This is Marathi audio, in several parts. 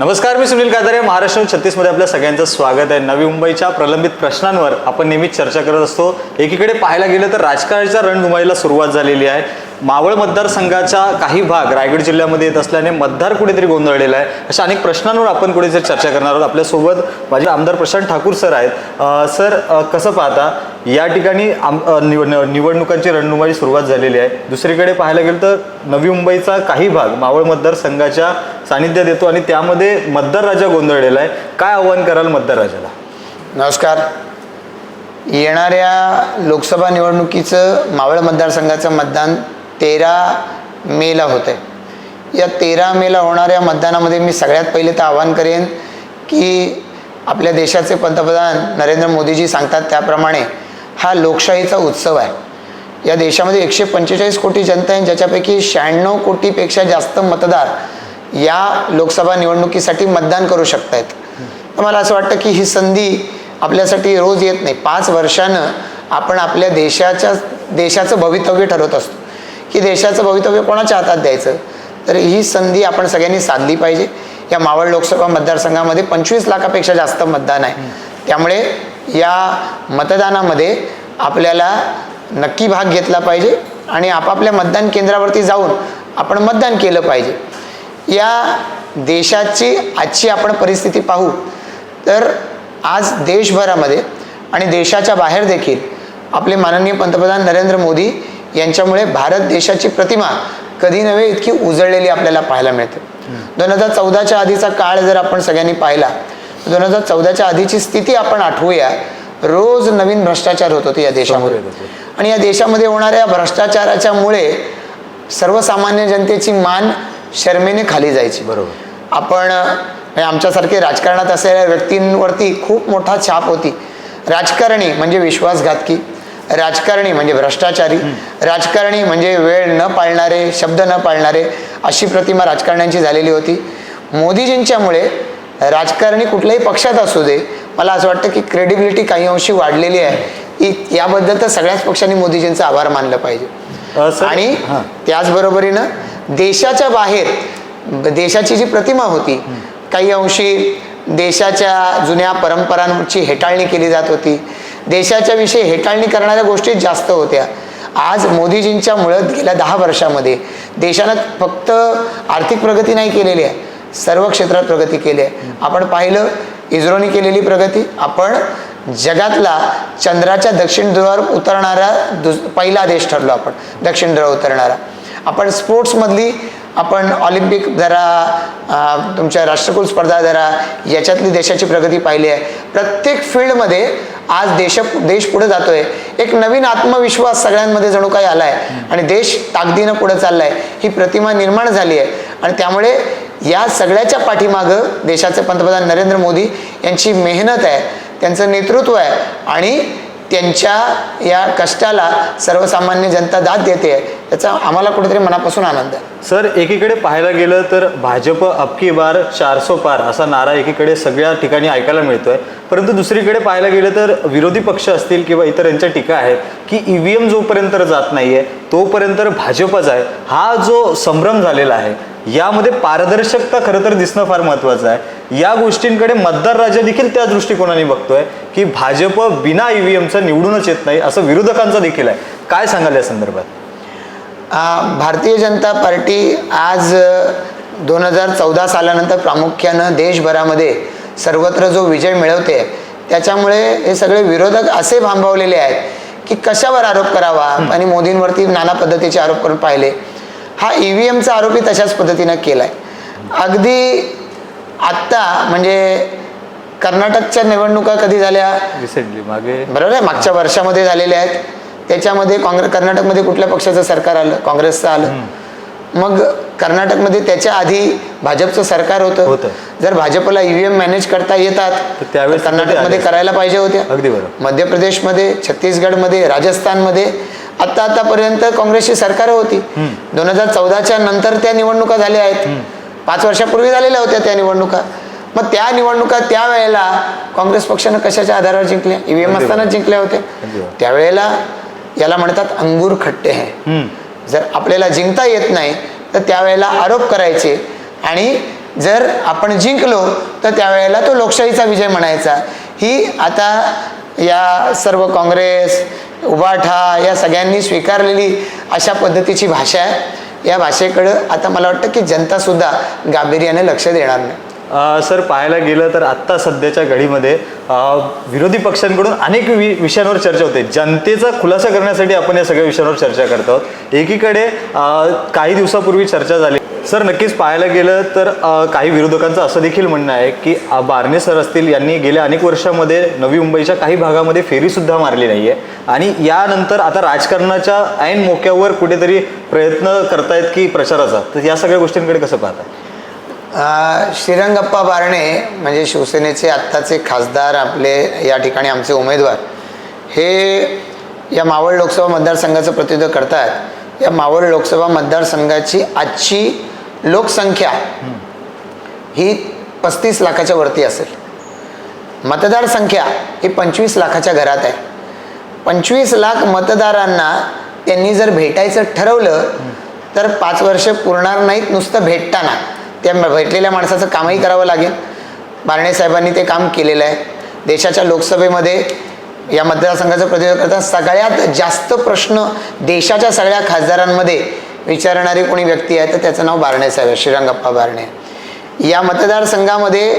नमस्कार मी सुनील कादारे महाराष्ट्र छत्तीसमध्ये आपल्या सगळ्यांचं स्वागत आहे. नवी मुंबईच्या प्रलंबित प्रश्नांवर आपण नेहमीच चर्चा करत असतो. एकीकडे पाहायला गेलं तर राजकारणाच्या रणधुमाईला सुरुवात झालेली आहे. मावळ मतदारसंघाचा काही भाग रायगड जिल्ह्यामध्ये येत असल्याने मतदार कुठेतरी गोंधळलेला आहे. अशा अनेक प्रश्नांवर आपण कुठेतरी चर्चा करणार आहोत. आपल्यासोबत माझे आमदार प्रशांत ठाकूर सर आहेत. सर कसं पाहता? या ठिकाणी आम निव निवडणुकांची रणनुमारी सुरुवात झालेली आहे. दुसरीकडे पाहायला गेलं तर नवी मुंबईचा काही भाग मावळ मतदारसंघाच्या सानिध्यात येतो आणि त्यामध्ये मतदार राजा गोंधळलेला आहे. काय आव्हान कराल मतदार राजाला? नमस्कार. येणाऱ्या लोकसभा निवडणुकीचं मावळ मतदारसंघाचं मतदान तेरा मेला होतं आहे या तेरा मेला होणाऱ्या मतदानामध्ये मी सगळ्यात पहिले तर आवाहन करेन की आपल्या देशाचे पंतप्रधान नरेंद्र मोदीजी सांगतात त्याप्रमाणे हा लोकशाहीचा उत्सव आहे. या देशामध्ये एकशे पंचेचाळीस कोटी जनता आहे ज्याच्यापैकी शहाण्णव कोटीपेक्षा जास्त मतदार या लोकसभा निवडणुकीसाठी मतदान करू शकत आहेत तर मला असं वाटतं की ही संधी आपल्यासाठी रोज येत नाही. पाच वर्षानं आपण आपल्या देशाच्या देशाचं भवितव्य ठरवत असतो. की देशाचं भवितव्य कोणाच्या हातात द्यायचं? तर ही संधी आपण सगळ्यांनी साधली पाहिजे. या मावळ लोकसभा मतदारसंघामध्ये पंचवीस लाखापेक्षा जास्त मतदान आहे. त्यामुळे या मतदानामध्ये आपल्याला नक्की भाग घेतला पाहिजे आणि आपापल्या मतदान केंद्रावरती जाऊन आपण मतदान केलं पाहिजे. या देशाची आजची आपण परिस्थिती पाहू. तर आज देशभरामध्ये आणि देशाच्या बाहेर देखील आपले माननीय पंतप्रधान नरेंद्र मोदी यांच्यामुळे भारत देशाची प्रतिमा कधी नव्हे इतकी उजळलेली आपल्याला पाहायला मिळते. दोन हजार चौदाच्या आधीचा काळ जर आपण सगळ्यांनी पाहिला दोन हजार चौदाच्या आधीची स्थिती आपण आठवूया. रोज नवीन भ्रष्टाचार होत होते या देशामध्ये. आणि या देशामध्ये होणाऱ्या भ्रष्टाचाराच्या मुळे सर्वसामान्य जनतेची मान शर्मेने खाली जायची. बरोबर. आपण म्हणजे आमच्यासारखे राजकारणात असलेल्या व्यक्तींवरती खूप मोठा छाप होती. राजकारणी म्हणजे विश्वासघातकी राजकारणी म्हणजे भ्रष्टाचारी राजकारणी म्हणजे वेळ न पाळणारे शब्द न पाळणारे अशी प्रतिमा राजकारण्यांची झालेली होती. मोदीजींच्यामुळे राजकारणी कुठल्याही पक्षात असू दे मला असं वाटतं की क्रेडिबिलिटी काही अंशी वाढलेली आहे. की याबद्दल तर सगळ्याच पक्षांनी मोदीजींचा आभार मानलं पाहिजे. आणि. त्याचबरोबरीनं देशाच्या बाहेर देशाची जी प्रतिमा होती काही अंशी देशाच्या जुन्या परंपरांची हेटाळणी केली जात होती. देशाच्या विषयी हेटाळणी करणाऱ्या गोष्टी जास्त होत्या. आज मोदीजींच्या मुळे गेल्या दहा वर्षामध्ये देशानं फक्त आर्थिक प्रगती नाही केलेली आहे. सर्व क्षेत्रात प्रगती केली आहे. आपण पाहिलं इस्रोने केलेली प्रगती. आपण जगातला चंद्राच्या दक्षिण ध्रुवावर उतरणारा दुस पहिला देश ठरलो आपण दक्षिण ध्रुव उतरणारा. आपण स्पोर्ट्समधली आपण ऑलिम्पिक जरा तुमच्या राष्ट्रकुल स्पर्धा जरा याच्यातली देशाची प्रगती पाहिली आहे. प्रत्येक फील्डमध्ये आज देश देश पुढे जातोय. एक नवीन आत्मविश्वास सगळ्यांमध्ये जणू काही आहे आणि देश ताकदीनं पुढे चाललाय. ही प्रतिमा निर्माण झाली आहे. आणि त्यामुळे या सगळ्याच्या पाठीमागं देशाचे पंतप्रधान नरेंद्र मोदी यांची मेहनत आहे त्यांचं नेतृत्व आहे आणि त्यांच्या या कष्टाला सर्वसामान्य जनता दाद देते याचा आम्हाला कुठेतरी मनापासून आनंद आहे. सर एकीकडे पाहायला गेलं तर भाजप अबकी बार चारसो पार असा नारा एकीकडे सगळ्या ठिकाणी ऐकायला मिळतोय. परंतु दुसरीकडे पाहायला गेलं तर विरोधी पक्ष असतील किंवा इतर यांच्या टीका आहेत की ईव्हीएम जोपर्यंत जात नाहीये तोपर्यंत भाजपच आहे. हा जो संभ्रम झालेला आहे यामध्ये पारदर्शकता खरं तर दिसणं फार महत्वाचं आहे. या गोष्टींकडे मतदार राजा देखील त्या दृष्टिकोनाने बघतोय की भाजप बिना ईव्हीएमचं निवडूनच येत नाही असं विरोधकांचं देखील आहे. काय सांगाल या संदर्भात? भारतीय जनता पार्टी आज दोन हजार चौदा सालानंतर प्रामुख्यानं देशभरामध्ये सर्वत्र जो विजय मिळवते त्याच्यामुळे हे सगळे विरोधक असे भांबवलेले आहेत की कशावर आरोप करावा आणि मोदींवरती नाना पद्धतीचे आरोप करून पाहिले. हा ई व्ही एमचा आरोपी तशाच पद्धतीनं केला आहे अगदी आत्ता म्हणजे कर्नाटकच्या निवडणुका कधी झाल्या? रिसेंटली मागे. बरोबर आहे मागच्या वर्षामध्ये झालेले आहेत. त्याच्यामध्ये काँग्रेस कर्नाटकमध्ये कुठल्या पक्षाचं सरकार आलं? काँग्रेसचं आलं. मग कर्नाटकमध्ये त्याच्या आधी भाजपचं सरकार होतं. होतं. जर भाजपला ईव्हीएम मॅनेज करता येतात त्यावेळेस कर्नाटकमध्ये. करायला पाहिजे होत्या. अगदी बरोबर. मध्य प्रदेशमध्ये छत्तीसगडमध्ये राजस्थानमध्ये आता आतापर्यंत काँग्रेसची सरकारं होती. दोन हजार चौदाच्या नंतर त्या निवडणुका झाल्या आहेत. पाच वर्षापूर्वी झालेल्या होत्या त्या निवडणुका. मग त्या निवडणुका त्यावेळेला काँग्रेस पक्षानं कशाच्या आधारावर जिंकल्या? ईव्हीएम अगदी असताना. जिंकल्या होत्या. त्यावेळेला याला म्हणतात अंगूर खट्टे आहे. जर आपल्याला जिंकता येत नाही तर त्यावेळेला आरोप करायचे. आणि जर आपण जिंकलो तर त्यावेळेला तो लोकशाहीचा विजय म्हणायचा. ही आता या सर्व काँग्रेस उबाठा या सगळ्यांनी स्वीकारलेली अशा पद्धतीची भाषा आहे. या भाषेकडं आता मला वाटतं की जनतासुद्धा गांभीर्याने लक्ष देणार नाही. सर पाहायला गेलं तर आत्ता सध्याच्या घडीमध्ये विरोधी पक्षांकडून अनेक वि विषयांवर चर्चा होते. जनतेचा खुलासा करण्यासाठी आपण या सगळ्या विषयांवर चर्चा करतो आहोत. एकीकडे काही दिवसापूर्वी चर्चा झाली. सर नक्कीच पाहायला गेलं तर काही विरोधकांचं असं देखील म्हणणं आहे की बारणे सर असतील यांनी गेल्या अनेक वर्षामध्ये नवी मुंबईच्या काही भागामध्ये फेरीसुद्धा मारली नाही आहे आणि यानंतर आता राजकारणाच्या ऐन मोक्यावर कुठेतरी प्रयत्न करतायत की प्रचाराचा. तर या सगळ्या गोष्टींकडे कसं पाहता श्रीरंगप्पा बारणे म्हणजे शिवसेनेचे आत्ताचे खासदार आपले या ठिकाणी आमचे उमेदवार हे या मावळ लोकसभा मतदारसंघाचं प्रतिनिधित्व करतात. या मावळ लोकसभा मतदारसंघाची आजची लोकसंख्या ही पस्तीस लाखाच्या वरती असेल. मतदारसंख्या ही पंचवीस लाखाच्या घरात आहे. पंचवीस लाख मतदारांना त्यांनी जर भेटायचं ठरवलं तर पाच वर्ष पुरणार नाहीत नुसतं भेटताना. त्या भेटलेल्या माणसाचं कामही करावं लागेल. बारणे साहेबांनी ते काम केलेलं आहे. देशाच्या लोकसभेमध्ये या मतदारसंघाचं प्रतिनिधित्व करता सगळ्यात जास्त प्रश्न देशाच्या सगळ्या खासदारांमध्ये विचारणारी कोणी व्यक्ती आहे तर त्याचं नाव बारणे साहेब आहे श्रीरंगप्पा बारणे. या मतदारसंघामध्ये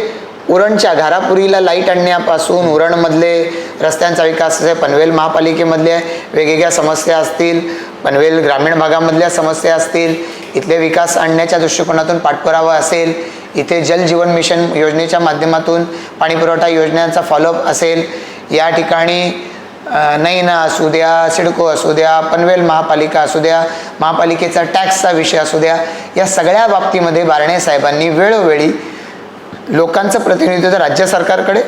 उरणच्या घारापुरीला लाइट आणण्यापासून उरणमधले रस्त्यांचा विकास असेल पनवेल महापालिकेमधल्या वेगवेगळ्या समस्या असतील. पनवेल ग्रामीण भागामधल्या समस्या असतील. इथले विकास आणण्याच्या दृष्टिकोनातून पाठपुरावा असेल. इथे जल जीवन मिशन योजनेच्या माध्यमातून पाणीपुरवठा योजनांचा फॉलोअप असेल. या ठिकाणी नैना असू द्या सिडको असू द्या पनवेल महापालिका असू द्या महापालिकेचा टॅक्सचा विषय असू द्या या सगळ्या बाबतीमध्ये बारणे साहेबांनी वेळोवेळी लोकांचं प्रतिनिधित्व राज्य सरकारकडे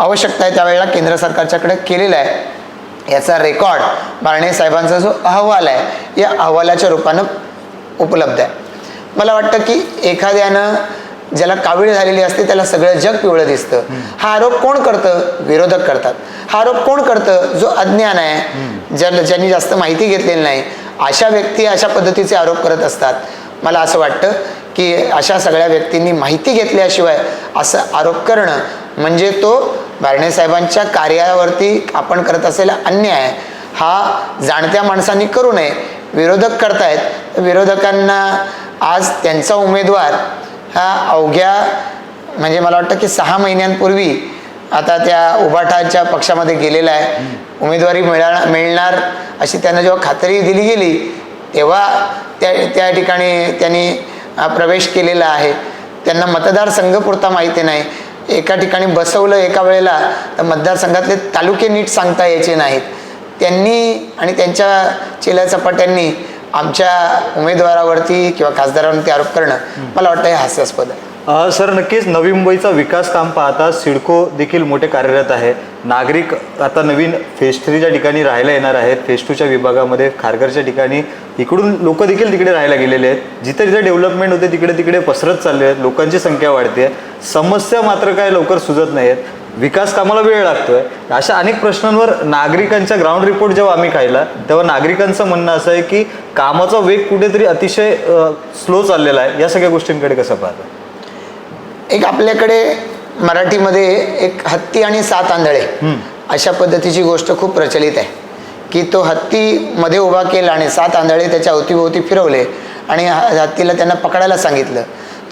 आवश्यकता आहे. त्यावेळेला केंद्र सरकारच्याकडे केलेलं आहे. याचा रेकॉर्ड बारणे साहेबांचा जो अहवाल आहे या अहवालाच्या रूपानं उपलब्ध आहे. मला वाटतं की एखाद्यानं ज्याला कावीळ झालेली असते त्याला सगळं जग पिवळं दिसतं. हा आरोप कोण करतं? विरोधक करतात. हा आरोप कोण करतं? जो अज्ञान आहे. ज्याला ज्यांनी जास्त माहिती घेतलेली नाही. अशा व्यक्ती अशा पद्धतीचे आरोप करत असतात. मला असं वाटतं की अशा सगळ्या व्यक्तींनी माहिती घेतल्याशिवाय असं आरोप करणं म्हणजे तो साहेबांच्या कार्यावरती आपण करत असलेला अन्याय हा जाणत्या माणसांनी करू नये. विरोधक करतायत. विरोधकांना आज त्यांचा उमेदवार हा अवघ्या म्हणजे मला वाटतं की सहा महिन्यांपूर्वी आता त्या उभाटाच्या पक्षामध्ये गेलेला आहे. उमेदवारी मिळा मिळणार अशी त्यांना जेव्हा खात्री दिली गेली तेव्हा त्या त्या ठिकाणी त्यांनी प्रवेश केलेला आहे. त्यांना मतदारसंघ पुरता माहिती नाही. एका ठिकाणी बसवलं एका वेळेला तर मतदारसंघातले तालुके नीट सांगता यायचे नाहीत. त्यांनी आणि त्यांच्या चेल्या चपाट्यांनी आमच्या उमेदवारावरती किंवा खासदारावरती आरोप करणं मला वाटतं हे हास्यास्पद आहे. सर नक्कीच नवी मुंबईचा विकास काम पाहता सिडको देखील मोठे कार्यरत आहे. नागरिक आता नवीन फेज थ्रीच्या ठिकाणी राहायला येणार आहेत. फेज टूच्या विभागामध्ये खारघरच्या ठिकाणी इकडून लोक देखील तिकडे राहायला गेलेले आहेत. जिथे जिथे डेव्हलपमेंट होते तिकडे तिकडे पसरत चालले आहेत. लोकांची संख्या वाढते समस्या मात्र काय लवकर सुजत नाही आहेत. विकास कामाला वेळ लागतोय. अशा अनेक प्रश्नांवर नागरिकांच्या ग्राउंड रिपोर्ट जेव्हा आम्ही खायला तेव्हा नागरिकांचं म्हणणं असं आहे की कामाचा वेग कुठेतरी अतिशय स्लो चाललेला आहे. या सगळ्या गोष्टींकडे कसं पाहतो? एक आपल्याकडे मराठीमध्ये एक हत्ती आणि सात आंधळे अशा पद्धतीची गोष्ट खूप प्रचलित आहे. की तो हत्ती मध्ये उभा केला आणि सात आंधळे त्याच्या अवतीभोवती फिरवले आणि ह- हत्तीला त्यांना पकडायला सांगितलं.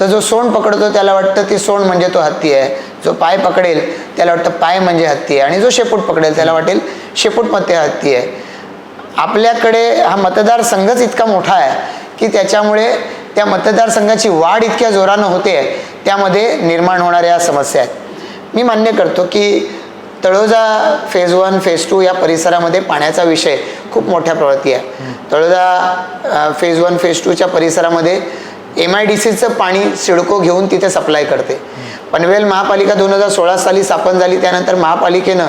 तर जो सोंड पकडतो त्याला वाटतं ती सोंड म्हणजे तो हत्ती आहे. जो पाय पकडेल त्याला वाटतं पाय म्हणजे हत्ती आहे. आणि जो शेपूट पकडेल त्याला वाटेल शेपूटमध्ये हत्ती आहे. आपल्याकडे हा मतदारसंघच इतका मोठा आहे की त्याच्यामुळे त्या मतदारसंघाची वाढ इतक्या जोरानं होते त्यामध्ये निर्माण होणाऱ्या समस्या आहेत. मी मान्य करतो की Taloja phase one phase two या परिसरामध्ये पाण्याचा विषय खूप मोठ्या प्रवृत्ती आहे. तळोजा फेज वन फेज टूच्या परिसरामध्ये एम आय डी सीचं पाणी सिडको घेऊन तिथे सप्लाय करते. पनवेल महापालिका दोन हजार सोळा साली स्थापन झाली त्यानंतर महापालिकेनं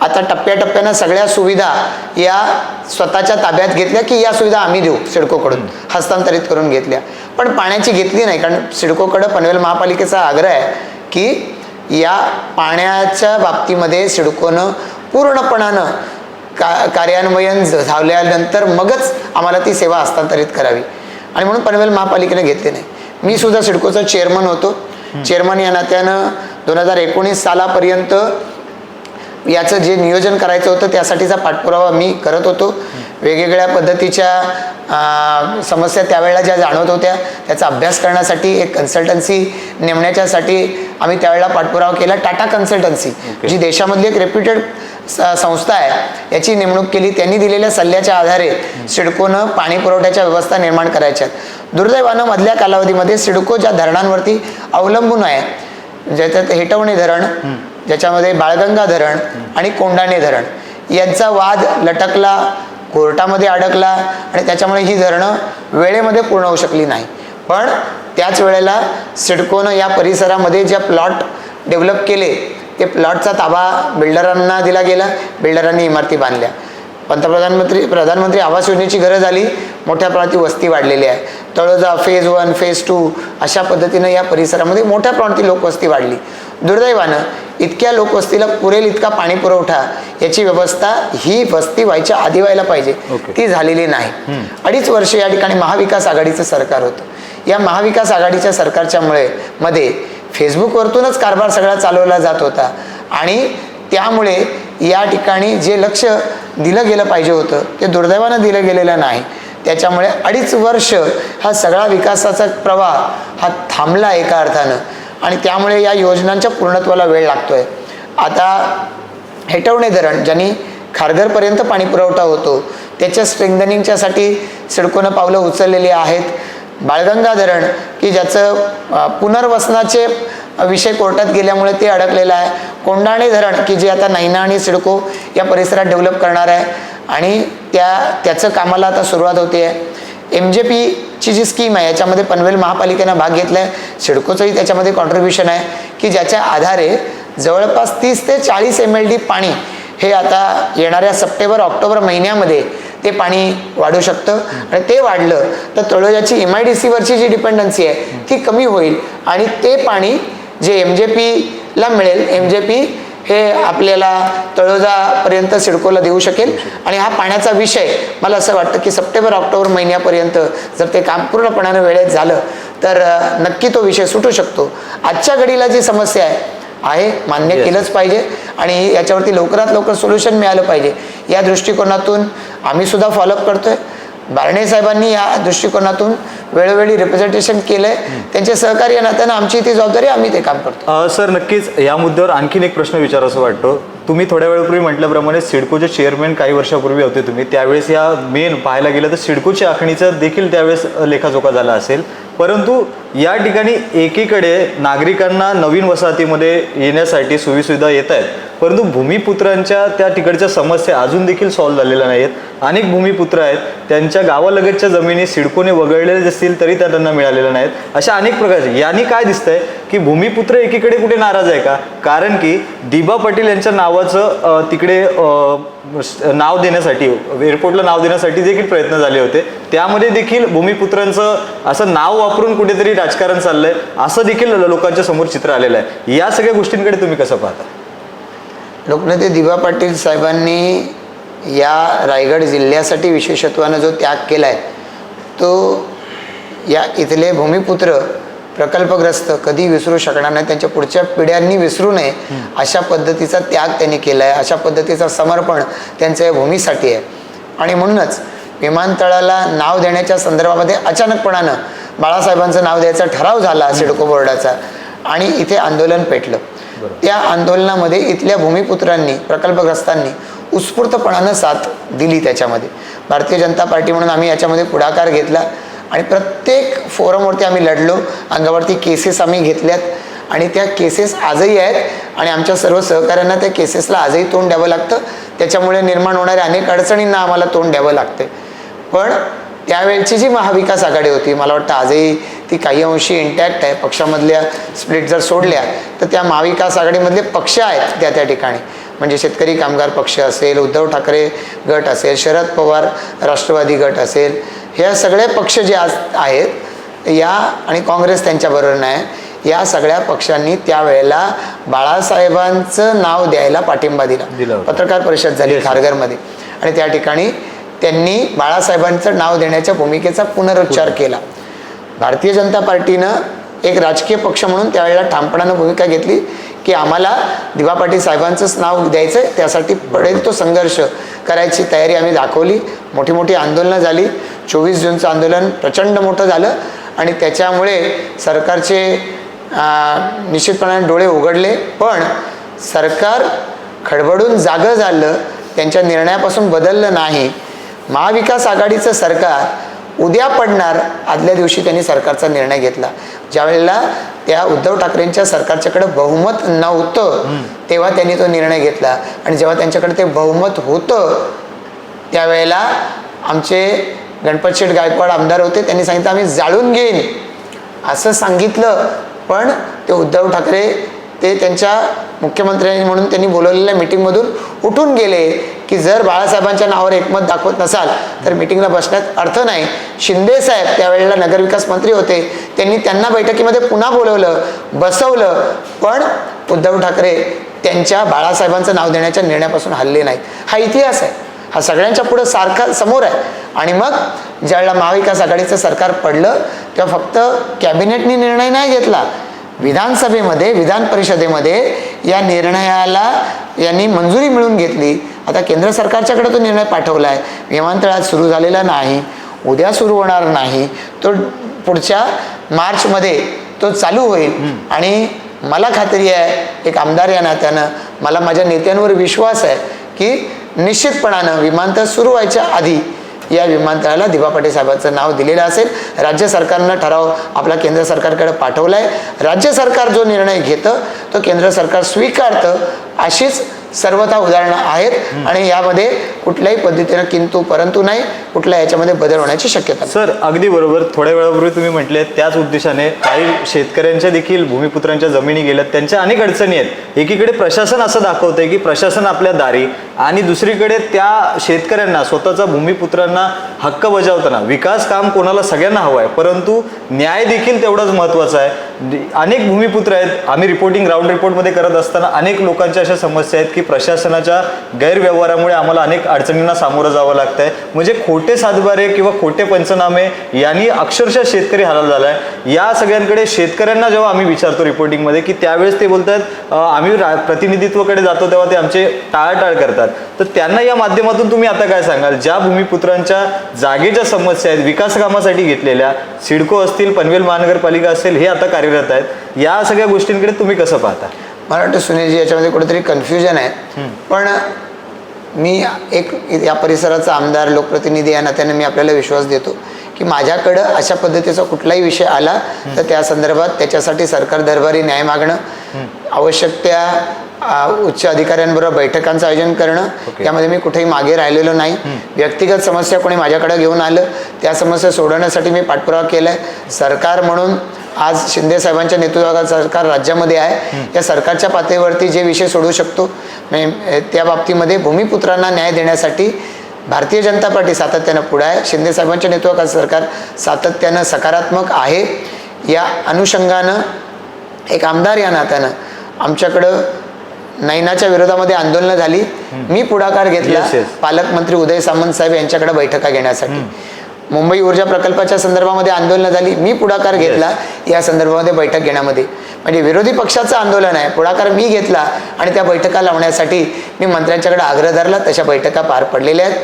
आता टप्प्याटप्प्यानं सगळ्या सुविधा या स्वतःच्या ताब्यात घेतल्या की या सुविधा आम्ही देऊ सिडकोकडून हस्तांतरित करून घेतल्या. पण पाण्याची घेतली नाही कारण सिडकोकडं पनवेल महापालिकेचा आग्रह आहे की या पाण्याच्या बाबतीमध्ये सिडकोनं पूर्णपणानं का कार्यान्वयन झाल्यानंतर मगच आम्हाला ती सेवा हस्तांतरित करावी. आणि म्हणून पनवेल महापालिकेने घेतली नाही. मी सुद्धा सिडकोचा चेअरमन होतो. चेअरमन या नात्यानं दोन हजार एकोणीस सालापर्यंत याचं जे नियोजन करायचं होतं त्यासाठीचा पाठपुरावा मी करत होतो. वेगवेगळ्या पद्धतीच्या समस्या त्यावेळेला ज्या जाणवत होत्या त्याचा अभ्यास करण्यासाठी एक कन्सल्टन्सी नेमण्याच्यासाठी आम्ही त्यावेळेला पाठपुरावा केला. टाटा कन्सल्टन्सी जी देशामधली एक रेप्युटेड संस्था आहे याची नेमणूक केली. त्यांनी दिलेल्या सल्ल्याच्या आधारे सिडकोनं पाणी पुरवठ्याच्या व्यवस्था निर्माण करायच्या. दुर्दैवानं मधल्या कालावधीमध्ये सिडको ज्या धरणांवरती अवलंबून आहे ज्याच्यात हेटवणे धरण ज्याच्यामध्ये बाळगंगा धरण आणि कोंडाणे धरण यांचा वाद लटकला कोर्टामध्ये अडकला आणि त्याच्यामुळे ही धरणं वेळेमध्ये पूर्ण होऊ शकली नाही. पण त्याच वेळेला सिडकोनं या परिसरामध्ये ज्या प्लॉट डेव्हलप केले ते प्लॉटचा ताबा बिल्डरांना दिला गेला बिल्डरांनी इमारती बांधल्या. पंतप्रधानमंत्री प्रधानमंत्री आवास योजनेची गरज आली मोठ्या प्रमाणात वस्ती वाढलेली आहे. Taloja phase one phase two अशा पद्धतीनं या परिसरामध्ये मोठ्या प्रमाणात लोकवस्ती वाढली. दुर्दैवानं इतक्या लोकवस्तीला पुरेल इतका पाणी पुरवठा याची व्यवस्था ही वस्ती व्हायच्या आधी व्हायला पाहिजे. ती झालेली नाही. अडीच वर्ष या ठिकाणी महाविकास आघाडीचं सरकार होतं. या महाविकास आघाडीच्या सरकारच्या मुळे मध्ये फेसबुकवरतूनच कारभार सगळा चालवला जात होता. आणि त्यामुळे या ठिकाणी जे लक्ष दिलं गेलं पाहिजे होतं ते दुर्दैवानं दिलं गेलेलं नाही. त्याच्यामुळे अडीच वर्ष हा सगळा विकासाचा प्रवाह हा थांबला एका अर्थानं. आणि त्यामुळे या योजनांच्या पूर्णत्वाला वेळ लागतोय. आता हेटवणे धरण ज्यांनी खारघरपर्यंत पाणी पुरवठा होतो त्याच्या स्ट्रेंथनिंगच्यासाठी सिडकोनं पावलं उचललेली आहेत. बाळगंगा धरण की ज्याचं पुनर्वसनाचे विषय कोर्टात गेल्यामुळे ते अडकलेलं आहे. कोंडाणे धरण की जे आता नैना आणि सिडको या परिसरात डेव्हलप करणार आहे. आणि त्या त्याचं कामाला आता सुरुवात होते. आहे एम जे पीची जी स्कीम आहे याच्यामध्ये पनवेल महापालिकेनं भाग घेतला आहे सिडकोचंही त्याच्यामध्ये कॉन्ट्रीब्युशन आहे की ज्याच्या आधारे जवळपास तीस ते चाळीस एम एल डी पाणी हे आता येणाऱ्या सप्टेंबर ऑक्टोबर महिन्यामध्ये ते पाणी वाढू शकतं. आणि ते वाढलं तर तळोजाची एम आय डी सीवरची जी डिपेंडन्सी आहे ती कमी होईल. आणि ते पाणी जे एम जे पीला मिळेल एम जे पी हे आपल्याला तळोजापर्यंत सिडकोला देऊ शकेल. आणि हा पाण्याचा विषय मला असं वाटतं की सप्टेंबर ऑक्टोबर महिन्यापर्यंत जर ते काम पूर्णपणानं वेळेत झालं तर नक्की तो विषय सुटू शकतो. आजच्या घडीला जी समस्या आहे आहे मान्य. केलंच पाहिजे. आणि याच्यावरती लवकरात लवकर सोल्युशन मिळालं पाहिजे. या दृष्टिकोनातून आम्ही सुद्धा फॉलोअप करतोय. बारणे साहेबांनी या दृष्टिकोनातून वेळोवेळी रिप्रेझेंटेशन केलंय. त्यांचे सहकार्य नात्यानं आमची ती जबाबदारी आम्ही ते काम करतो. सर नक्कीच या मुद्द्यावर आणखीन एक प्रश्न विचारावासा वाटतो. तुम्ही थोड्या वेळापूर्वी म्हटल्याप्रमाणे सिडकोचे चेअरमॅन काही वर्षापूर्वी होते तुम्ही. त्यावेळेस या मेन पाहायला गेलं तर सिडकोच्या आखणीचा देखील त्यावेळेस लेखाजोखा झाला असेल. परंतु या ठिकाणी एकीकडे नागरिकांना नवीन वसाहतीमध्ये येण्यासाठी सोयीसुविधा येत आहेत. परंतु भूमिपुत्रांच्या त्या तिकडच्या समस्या अजून देखील सॉल्व्ह झालेल्या नाहीत अनेक भूमिपुत्र आहेत. त्यांच्या गावालगतच्या जमिनी सिडकोने वगळलेले असतील तरी त्या त्यांना मिळालेल्या नाहीत. अशा अनेक प्रकारचे यांनी काय दिसतंय? की भूमिपुत्र एकीकडे कुठे नाराज आहे का? कारण की दिबा पाटील यांच्या नावाचं तिकडे नाव देण्यासाठी एअरपोर्टला नाव देण्यासाठी देखील प्रयत्न झाले होते. त्यामध्ये देखील भूमिपुत्रांचं असं नाव वापरून कुठेतरी राजकारण चाललंय. असं देखील लोकांच्या समोर चित्र आलेलं आहे. या सगळ्या गोष्टींकडे तुम्ही कसं पाहता? लोकनेते दिबा पाटील साहेबांनी या रायगड जिल्ह्यासाठी विशेषत्वानं जो त्याग केला आहे तो या इथले भूमिपुत्र प्रकल्पग्रस्त कधी विसरू शकणार नाही त्यांच्या पुढच्या पिढ्यांनी विसरू नये अशा पद्धतीचा त्याग त्यांनी केला आहे अशा पद्धतीचं समर्पण त्यांचं या भूमीसाठी आहे. आणि म्हणूनच विमानतळाला नाव देण्याच्या संदर्भामध्ये अचानकपणानं बाळासाहेबांचं नाव द्यायचा ठराव झाला सिडको बोर्डाचा आणि इथे आंदोलन पेटलं. त्या आंदोलनामध्ये इथल्या भूमिपुत्रांनी प्रकल्पग्रस्तांनी उत्स्फूर्तपणानं साथ दिली त्याच्यामध्ये. भारतीय जनता पार्टी म्हणून आम्ही याच्यामध्ये पुढाकार घेतला आणि प्रत्येक फोरमवरती आम्ही लढलो. अंगावरती केसेस आम्ही घेतल्यात आणि त्या केसेस आजही आहेत आणि आमच्या सर्व सहकाऱ्यांना त्या केसेसला आजही तोंड द्यावं लागतं. त्याच्यामुळे निर्माण होणाऱ्या अनेक अडचणींना आम्हाला तोंड द्यावं लागते पण त्यावेळची जी महाविकास आघाडी होती मला वाटतं आजही ती काही अंशी इंटॅक्ट आहे. पक्षामधल्या स्प्लिट जर सोडल्या तर त्या महाविकास आघाडीमधले पक्ष आहेत त्या त्या ठिकाणी. म्हणजे शेतकरी कामगार पक्ष असेल उद्धव ठाकरे गट असेल शरद पवार राष्ट्रवादी गट असेल ह्या सगळे पक्ष जे आज आहेत या आणि काँग्रेस त्यांच्याबरोबर नाही या सगळ्या पक्षांनी त्यावेळेला बाळासाहेबांचं नाव द्यायला पाठिंबा दिला. पत्रकार परिषद झाली. खारघरमध्ये आणि त्या ठिकाणी त्यांनी बाळासाहेबांचं नाव देण्याच्या भूमिकेचा पुनरुच्चार केला भारतीय जनता पार्टीनं एक राजकीय पक्ष म्हणून त्यावेळेला ठामपणानं भूमिका घेतली की आम्हाला दिवा पाटील साहेबांचंच नाव द्यायचं आहे त्यासाठी पडेल तो संघर्ष करायची तयारी आम्ही दाखवली. मोठी मोठी आंदोलनं झाली. चोवीस जूनचं आंदोलन प्रचंड मोठं झालं आणि त्याच्यामुळे सरकारचे निश्चितपणाने डोळे उघडले. पण सरकार खडबडून जागं झालं. त्यांच्या निर्णयापासून बदललं नाही. महाविकास आघाडीचं सरकार उद्या पडणार. आदल्या दिवशी त्यांनी सरकारचा निर्णय घेतला. ज्यावेळेला त्या उद्धव ठाकरेंच्या सरकारच्याकडे बहुमत नव्हतं तेव्हा त्यांनी तो निर्णय घेतला. आणि जेव्हा त्यांच्याकडे ते बहुमत होतं त्यावेळेला आमचे गणपत शेठ गायकवाड आमदार होते त्यांनी सांगितलं आम्ही जाळून घेईन. असं सांगितलं. पण ते उद्धव ठाकरे ते त्यांच्या मुख्यमंत्र्यांनी म्हणून त्यांनी बोलवलेल्या मिटिंगमधून उठून गेले. की जर बाळासाहेबांच्या नावावर एकमत दाखवत नसाल तर मिटिंगला बसण्यात अर्थ नाही. शिंदे साहेब त्यावेळेला नगरविकास मंत्री होते. त्यांनी त्यांना बैठकीमध्ये पुन्हा बोलवलं बसवलं. पण उद्धव ठाकरे त्यांच्या बाळासाहेबांचं नाव देण्याच्या निर्णयापासून हल्ले नाहीत. हा इतिहास आहे. हा सगळ्यांच्या पुढं सारखा समोर आहे. आणि मग ज्यावेळेला महाविकास आघाडीचं सरकार पडलं तेव्हा फक्त कॅबिनेटने निर्णय नाही घेतला विधानसभेमध्ये विधान परिषदेमध्ये या निर्णयाला यांनी मंजुरी मिळून घेतली. आता केंद्र सरकारच्याकडे तो निर्णय पाठवला आहे विमानतळ आज सुरू झालेला नाही. उद्या सुरू होणार नाही. तो पुढच्या मार्चमध्ये तो चालू होईल. आणि मला खात्री आहे एक आमदार या नात्यानं मला माझ्या नेत्यांवर विश्वास आहे की निश्चितपणानं विमानतळ सुरू व्हायच्या आधी या विमानतळाला दिवा साहेबांचं नाव दिलेलं असेल. राज्य सरकारनं ठराव आपला केंद्र सरकारकडे पाठवला आहे राज्य सरकार जो निर्णय घेतं तो केंद्र सरकार स्वीकारतं अशीच सर्वथा उदाहरणं आहेत आणि यामध्ये कुठल्याही पद्धतीनं किंतु परंतु नाही कुठल्या याच्यामध्ये बदल होण्याची शक्यता. सर अगदी बरोबर. थोड्या वेळापूर्वी तुम्ही म्हटले त्याच उद्देशाने काही शेतकऱ्यांच्या देखील भूमिपुत्रांच्या जमिनी गेल्यात. त्यांच्या अनेक अडचणी आहेत. एकीकडे प्रशासन असं दाखवतंय की प्रशासन आपल्या दारी आणि दुसरीकडे त्या शेतकऱ्यांना स्वतःचा भूमिपुत्रांना हक्क बजावताना विकास काम कोणाला सगळ्यांना हवं आहे. परंतु न्याय देखील तेवढाच महत्त्वाचा आहे. अनेक भूमिपुत्र आहेत. आम्ही रिपोर्टिंग ग्राउंड रिपोर्टमध्ये करत असताना अनेक लोकांच्या अशा समस्या आहेत की प्रशासनाच्या गैरव्यवहारामुळे आम्हाला अनेक अडचणींना सामोरं जावं लागतं आहे म्हणजे खोटे सातबारे किंवा खोटे पंचनामे यांनी अक्षरशः शेतकरी हलाल झाला आहे या सगळ्यांकडे शेतकऱ्यांना जेव्हा आम्ही विचारतो रिपोर्टिंगमध्ये की त्यावेळेस ते बोलतात आम्ही रा- प्रतिनिधित्वकडे जातो तेव्हा ते आमचे टाळाटाळ करतात. तर त्यांना या माध्यमातून तुम्ही आता काय सांगाल? ज्या भूमिपुत्रांच्या जागेच्या समस्या आहेत विकास कामासाठी घेतलेल्या सिडको असतील पनवेल महानगरपालिका असेल हे आता कार्यरत आहेत. या सगळ्या गोष्टींकडे तुम्ही कसं पाहता? मला वाटतं सुनीलजी याच्यामध्ये कुठेतरी कन्फ्युजन आहे. पण मी एक या परिसराचा आमदार लोकप्रतिनिधी या नात्याने मी आपल्याला विश्वास देतो की माझ्याकडं अशा पद्धतीचा कुठलाही विषय आला तर त्या संदर्भात त्याच्यासाठी सरकार दरबारी न्याय मागणं आवश्यक त्या उच्च अधिकाऱ्यांबरोबर बैठकांचं आयोजन करणं ओके. यामध्ये मी कुठेही मागे राहिलेलो नाही. व्यक्तिगत समस्या कोणी माझ्याकडे घेऊन आलं त्या समस्या सोडवण्यासाठी मी पाठपुरावा केला आहे सरकार म्हणून आज शिंदे साहेबांच्या नेतृत्वाखाली सरकार राज्यामध्ये आहे. या सरकारच्या पातळीवरती जे विषय सोडवू शकतो त्या बाबतीमध्ये भूमिपुत्रांना न्याय देण्यासाठी भारतीय जनता पार्टी सातत्यानं पुढे आहे. शिंदे साहेबांच्या नेतृत्वाखाली सरकार सातत्यानं सकारात्मक आहे. या अनुषंगानं एक आमदार या नात्यानं आमच्याकडं नैनाच्या विरोधामध्ये आंदोलनं झाली. मी पुढाकार घेतला. पालकमंत्री उदय सामंत साहेब यांच्याकडे बैठका घेण्यासाठी. मुंबई ऊर्जा प्रकल्पाच्या संदर्भामध्ये आंदोलनं झाली. मी पुढाकार घेतला या संदर्भामध्ये बैठक घेण्यामध्ये. म्हणजे विरोधी पक्षाचं आंदोलन आहे पुढाकार मी घेतला आणि त्या बैठका लावण्यासाठी मी मंत्र्यांच्याकडे आग्रह धरला. तशा बैठका पार पडलेल्या आहेत.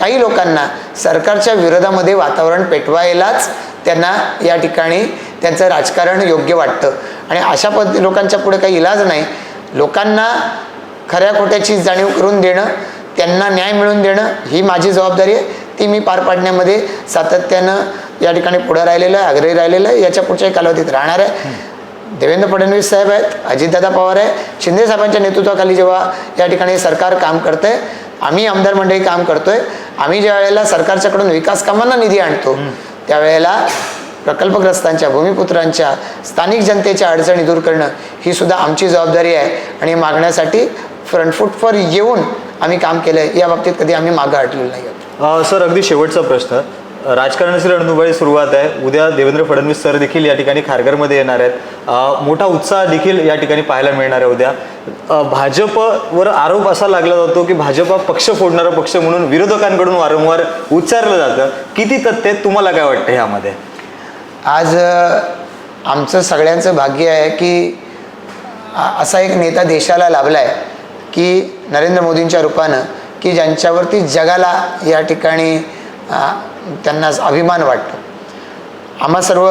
काही लोकांना सरकारच्या विरोधामध्ये वातावरण पेटवायलाच त्यांना या ठिकाणी त्यांचं राजकारण योग्य वाटतं. आणि अशा पद्धती लोकांच्या पुढे काही इलाज नाही. लोकांना खऱ्या खोट्याची जाणीव करून देणं त्यांना न्याय मिळवून देणं ही माझी जबाबदारी आहे. ती मी पार पाडण्यामध्ये सातत्यानं या ठिकाणी पुढे राहिलेलं आहे आग्रही राहिलेलं आहे याच्या पुढच्याही कालावधीत राहणार आहे. देवेंद्र फडणवीस साहेब आहेत अजितदादा पवार आहे. शिंदे साहेबांच्या नेतृत्वाखाली जेव्हा या ठिकाणी सरकार काम करतंय आम्ही आमदार मंडळी काम करतोय. आम्ही ज्या वेळेला सरकारच्याकडून विकास कामांना निधी आणतो त्यावेळेला प्रकल्पग्रस्तांच्या भूमिपुत्रांच्या स्थानिक जनतेच्या अडचणी दूर करणं ही सुद्धा आमची जबाबदारी आहे. आणि मागण्यासाठी फ्रंटफूटवर येऊन आम्ही काम केलं आहे या बाबतीत कधी आम्ही मागं हटलेलो नाही सर अगदी शेवटचा प्रश्न. राजकारणाची रणधुमाळी सुरुवात आहे. उद्या देवेंद्र फडणवीस सर देखील या ठिकाणी खारघरमध्ये येणार आहेत. मोठा उत्साह देखील या ठिकाणी पाहायला मिळणार आहे उद्या. भाजपवर आरोप असा लागला जातो की भाजप हा पक्ष फोडणारा पक्ष म्हणून विरोधकांकडून वारंवार उच्चारलं जातं. किती तथ्य तुम्हाला काय वाटतं ह्यामध्ये? आज आमचं सगळ्यांचं भाग्य आहे की असा एक नेता देशाला लाभला आहे की नरेंद्र मोदींच्या रूपानं की ज्यांच्यावरती जगाला या ठिकाणी त्यांना अभिमान वाटतो. आम्हा सर्व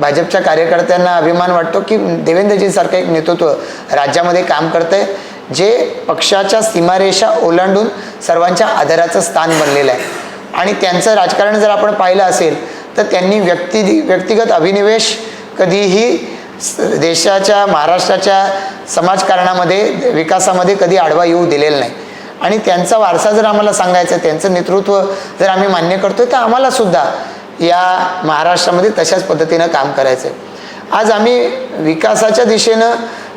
भाजपच्या कार्यकर्त्यांना अभिमान वाटतो की देवेंद्रजींसारखं एक नेतृत्व राज्यामध्ये काम करतंय जे पक्षाच्या सीमारेषा ओलांडून सर्वांच्या आदराचं स्थान बनलेलं आहे. आणि त्यांचं राजकारण जर आपण पाहिलं असेल तर त्यांनी व्यक्ती व्यक्तिगत अभिनिवेश कधीही देशाच्या महाराष्ट्राच्या समाजकारणामध्ये विकासामध्ये कधी आडवा येऊ दिलेला नाही. आणि त्यांचा वारसा जर आम्हाला सांगायचा त्यांचं नेतृत्व जर आम्ही मान्य करतोय तर आम्हाला सुद्धा या महाराष्ट्रामध्ये तशाच पद्धतीनं काम करायचं आहे आज आम्ही विकासाच्या दिशेनं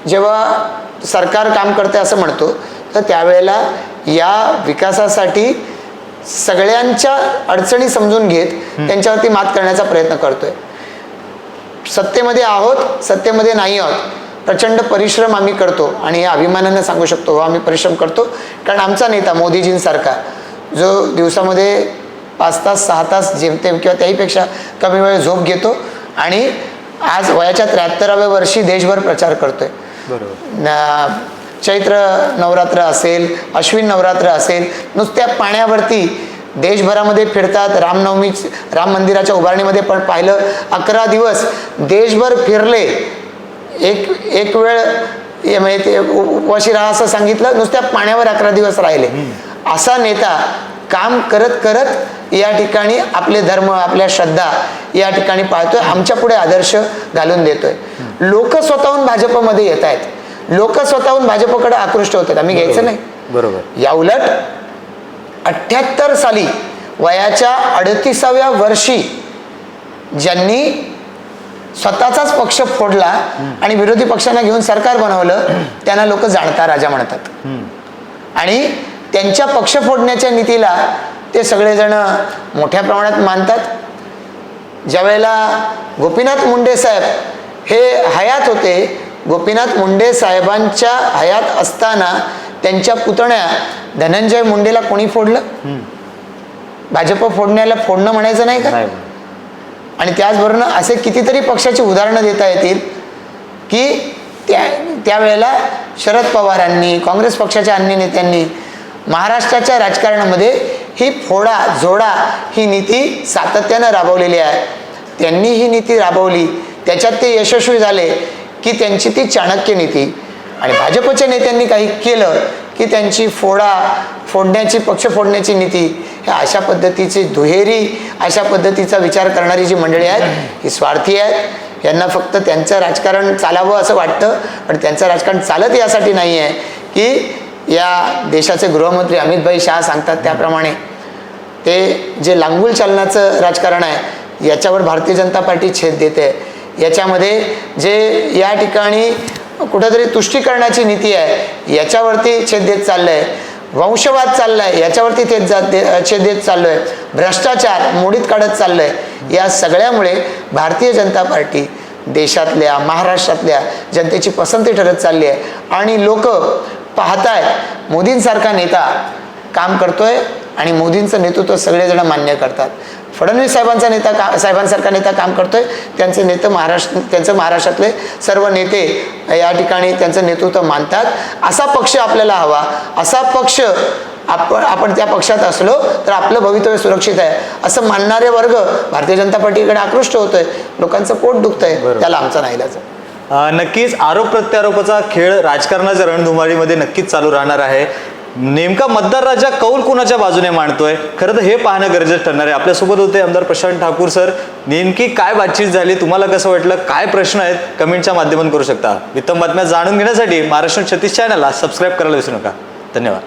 जेव्हा सरकार काम करते असं म्हणतो तर त्यावेळेला या विकासासाठी सगळ्यांच्या अडचणी समजून घेत त्यांच्यावरती मात करण्याचा प्रयत्न करतोय. सत्तेमध्ये आहोत सत्तेमध्ये नाही आहोत प्रचंड परिश्रम आम्ही करतो आणि हे अभिमानानं सांगू शकतो हो आम्ही परिश्रम करतो. कारण आमचा नेता मोदीजींसारखा जो दिवसामध्ये पाच तास सहा तास जेमतेम किंवा त्याहीपेक्षा कमी वेळ झोप घेतो आणि आज वयाच्या त्र्याहत्तराव्या वर्षी देशभर प्रचार करतोय. बरोबर. न- चैत्र नवरात्र असेल अश्विन नवरात्र असेल नुसत्या पाण्यावरती देशभरामध्ये फिरतात. रामनवमी राम मंदिराच्या उभारणीमध्ये पण पाहिलं अकरा दिवस देशभर फिरले एक एक वेळ म्हणजे ते उपवाशी राहा असं सांगितलं नुसत्या पाण्यावर अकरा दिवस राहिले. असा नेता काम करत करत या ठिकाणी आपले धर्म आपल्या श्रद्धा या ठिकाणी पाळतोय आमच्या पुढे आदर्श घालून देतोय. लोक स्वतःहून भाजपमध्ये येत आहेत. लोक स्वतःहून भाजपकडे आकृष्ट होतात. आम्ही घ्यायचं नाही. बरोबर. या उलट अठ्ठ्याहत्तर साली वयाच्या अडतीसाव्या वर्षी ज्यांनी स्वतःचाच पक्ष फोडला आणि विरोधी पक्षांना घेऊन सरकार बनवलं त्यांना लोक जाणता राजा म्हणतात. आणि त्यांच्या पक्ष फोडण्याच्या नीतीला ते सगळेजण मोठ्या प्रमाणात मानतात. ज्यावेळेला गोपीनाथ मुंडे साहेब हे हयात होते गोपीनाथ मुंडे साहेबांच्या हयात असताना त्यांच्या पुतण्या धनंजय मुंडेला कोणी फोडलं? भाजप फोडण्याला फोडणं म्हणायचं नाही का? आणि त्याचबरोबर असे कितीतरी पक्षाची उदाहरणं देता येतील की त्या त्यावेळेला शरद पवारांनी काँग्रेस पक्षाच्या अन्य नेत्यांनी महाराष्ट्राच्या राजकारणामध्ये ही फोडा जोडा ही नीती सातत्यानं राबवलेली आहे. त्यांनी ही नीती राबवली. त्याच्यात ते यशस्वी झाले की त्यांची ती चाणक्य नीती. आणि भाजपच्या नेत्यांनी काही केलं की त्यांची फोडा फोडण्याची पक्ष फोडण्याची नीती ह्या अशा पद्धतीची दुहेरी अशा पद्धतीचा विचार करणारी जी मंडळी आहेत ही स्वार्थी आहेत. यांना फक्त त्यांचं राजकारण चालावं असं वाटतं पण त्यांचं राजकारण चालत यासाठी नाही आहे की या देशाचे गृहमंत्री अमितभाई शाह सांगतात त्याप्रमाणे. ते जे लांगुल चालनाचं राजकारण आहे याच्यावर भारतीय जनता पार्टी छेद देते. याच्यामध्ये जे या ठिकाणी कुठंतरी तुष्टीकरणाची नीती आहे याच्यावरती छेद देत चाललंय. वंशवाद चाललाय याच्यावरती तेच जात दे छेद देत चाललोय भ्रष्टाचार मोडीत काढत चाललंय. या सगळ्यामुळे भारतीय जनता पार्टी देशातल्या महाराष्ट्रातल्या जनतेची पसंती ठरत चालली आहे आणि लोक पाहतायत मोदींसारखा नेता काम करतोय आणि मोदींचं नेतृत्व सगळेजण मान्य करतात. फडणवीस साहेबांचा नेता का साहेबांसारखा नेता काम करतोय. त्यांचे नेते महाराष्ट्र त्यांचं महाराष्ट्रातले सर्व नेते या ठिकाणी त्यांचं नेतृत्व मानतात. असा पक्ष आपल्याला हवा. असा पक्ष आपण आपण त्या पक्षात असलो तर आपलं भवितव्य सुरक्षित आहे. असं मानणारे वर्ग भारतीय जनता पार्टीकडे आकृष्ट होतोय. लोकांचं पोट दुखतंय. त्याला आमचा अ, नक्कीच आरोप प्रत्यारोपाचा खेळ राजकारणाच्या रणधुमाळीमध्ये नक्कीच चालू राहणार आहे. नेमका मतदार राजा कौल कुणाच्या बाजूने मांडतोय? खरं तर हे पाहणं गरजेचं ठरणार आहे. आपल्यासोबत होते आमदार प्रशांत ठाकूर सर. नेमकी काय बातचीत झाली? तुम्हाला कसं वाटलं? काय प्रश्न आहेत? कमेंटच्या माध्यमातून करू शकता. वित्तम बातम्या जाणून घेण्यासाठी महाराष्ट्र छत्तीस चॅनलला सबस्क्राईब करायला विसरू नका. धन्यवाद.